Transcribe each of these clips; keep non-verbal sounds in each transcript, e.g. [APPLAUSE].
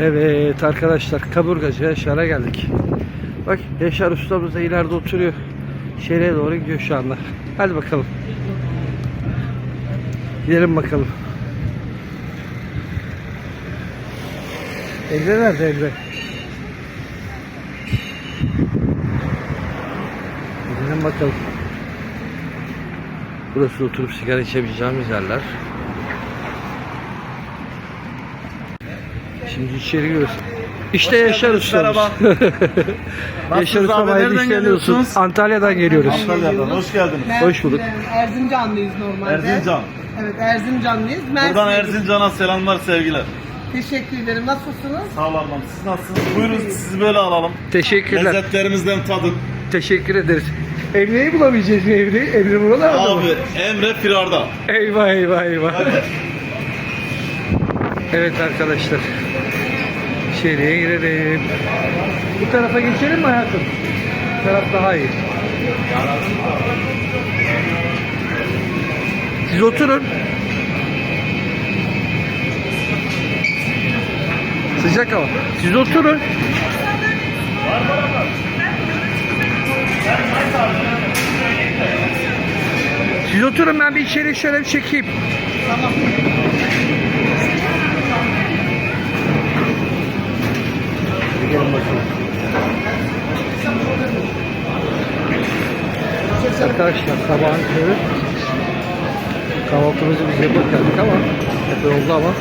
Evet arkadaşlar kaburgacı Yaşar'a geldik. Bak Yaşar ustamız da ileride oturuyor. Şehre doğru gidiyor şu anda. Hadi bakalım. Gidelim bakalım. Emre nerede Emre? Gidelim bakalım. Burası oturup sigara içebileceğimiz yerler. Şimdi içeri giriyoruz. İşte Yaşar ustamız. merhaba. [LAUGHS] Yaşar hayırlı Nereden geliyorsunuz? Antalya'dan geliyoruz. Antalya'dan hoş geldiniz. Hoş bulduk. Erzincanlıyız normalde. Erzincan. Evet Erzincanlıyız. Buradan Mersin'deyiz. Erzincan'a selamlar sevgiler. Teşekkür ederim. Nasılsınız? Sağ olun ablam. Siz nasılsınız? Buyurun sizi böyle alalım. Teşekkürler. Lezzetlerimizden tadın. Teşekkür ederiz. Emre'yi bulamayacağız mı Emre? Emre buralarda mı? Abi Emre Firar'da. Eyvah eyvah eyvah. Evet arkadaşlar. İçeriye girelim. Bu tarafa geçelim mi hayatım? Bu taraf daha iyi. Siz oturun. Sıcak hava. Siz oturun. Siz oturun ben bir içeri şöyle bir çekeyim. Bakalım. Arkadaşlar sabahın körü kahvaltımızı biz yapıp ama epey oldu ama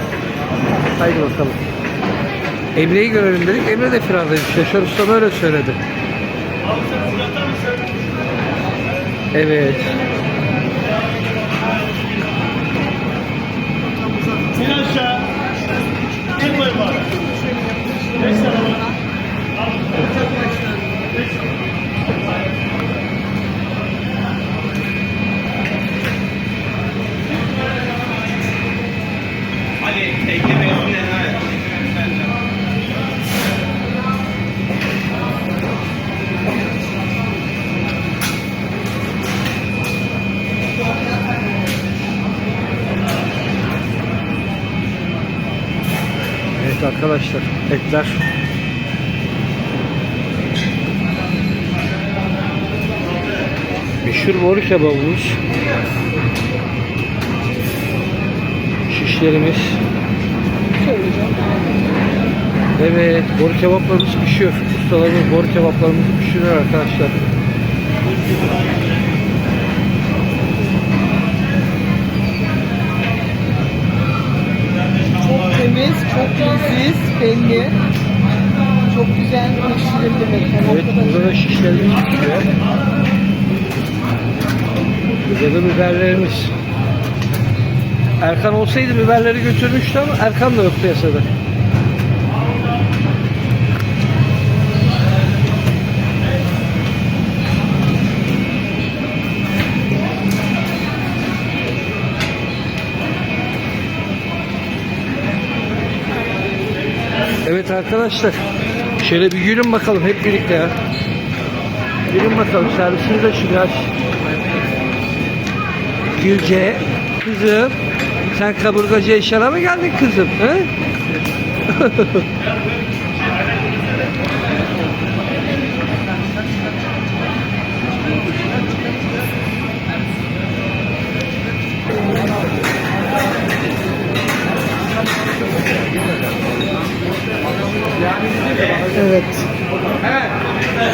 haydi bakalım. Emre'yi görelim dedik. Emre de firardaymış. Yaşar Usta öyle söyledi. Evet. Arkadaşlar etler. Meşhur boru kebabımız. Şişlerimiz. Evet boru kebaplarımız pişiyor. Ustalarımız boru kebaplarımızı pişiriyor arkadaşlar. Çok temiz, çok leziz, belli. Çok güzel pişirir demek. Evet burada da şişlerimiz pişiyor. Burada da biberlerimiz. Erkan olsaydı biberleri götürmüştü ama Erkan da yok piyasada. Evet arkadaşlar. Şöyle bir yürün bakalım hep birlikte ya. Yürün bakalım servisimiz de şu biraz. Gülce, kızım. Sen kaburgacı eşyara mı geldin kızım? He? [LAUGHS]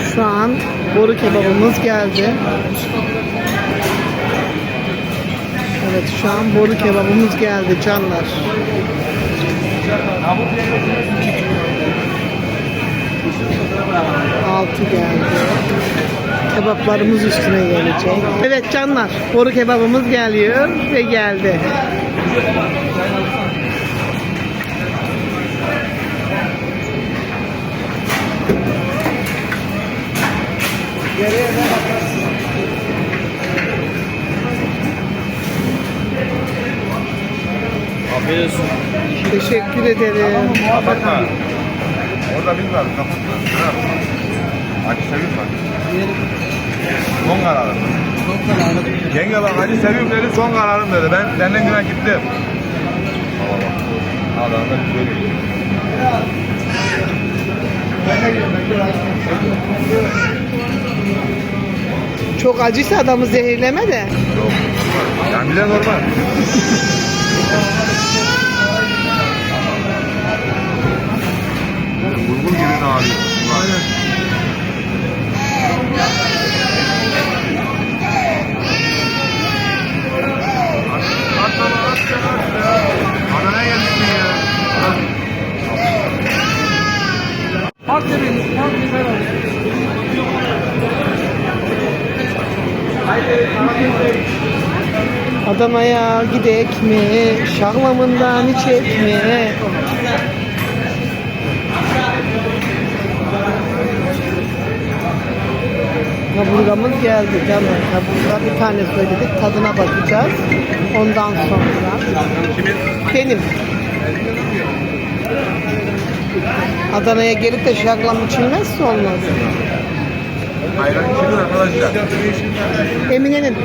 Şu an boru kebabımız geldi. Evet şu an boru kebabımız geldi canlar. Altı geldi. Kebaplarımız üstüne gelecek. Evet canlar boru kebabımız geliyor ve geldi. Afiyet olsun. Teşekkür ederim. Kapatma. Orada biz var. Kapatma. Acı seviyorum bak. Son kararım. Yenge bak acı seviyorum dedi son kararım dedi. Ben senden güne gittim. Bir söyleyeyim. Çok acıysa adamı zehirleme de. Yani bile normal. [LAUGHS] Adana'ya gidek mi? Şahlamından içek mi? Kaburgamız geldi canım. Kaburga bir tane söyledik. Tadına bakacağız. Ondan sonra. Benim. Adana'ya gelip de şaklam içilmezse olmaz. Ayran içilir arkadaşlar. Emine'nin.